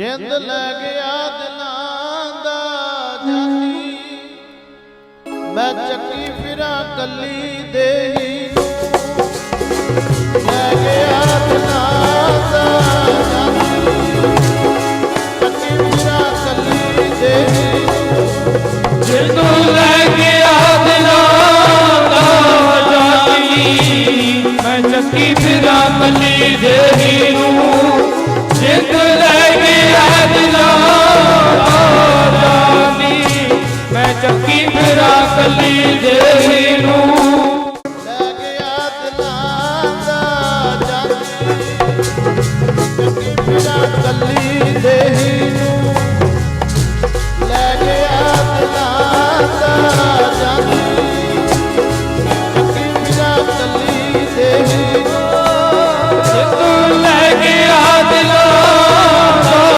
ਜਿੰਦ ਲੈ ਗਿਆ ਦਿਨਾਂ ਦਾ ਜਾਨੀ। ਮੈਂ ਚੱਕੀ ਫਿਰਾ ਕੱਲੀ ਦੇਹੀ ਲੈ ਗਿਆ ਦਿਨਾਂ ਦਾ ਜਾਨੀ। ਚੱਕੀ ਫਿਰਾਂ ਕੱਲੀ ਦੇਹੀ ਜਿੰਦ ਲੈ ਗਿਆ ਦਿਨਾਂ ਦਾ ਜਾਨੀ। ਮੈਂ ਚੱਕੀ ਫਿਰਾ ਕੱਲੀ ਦੇਹੀ ਨੂੰ। ಕಲಿದೆ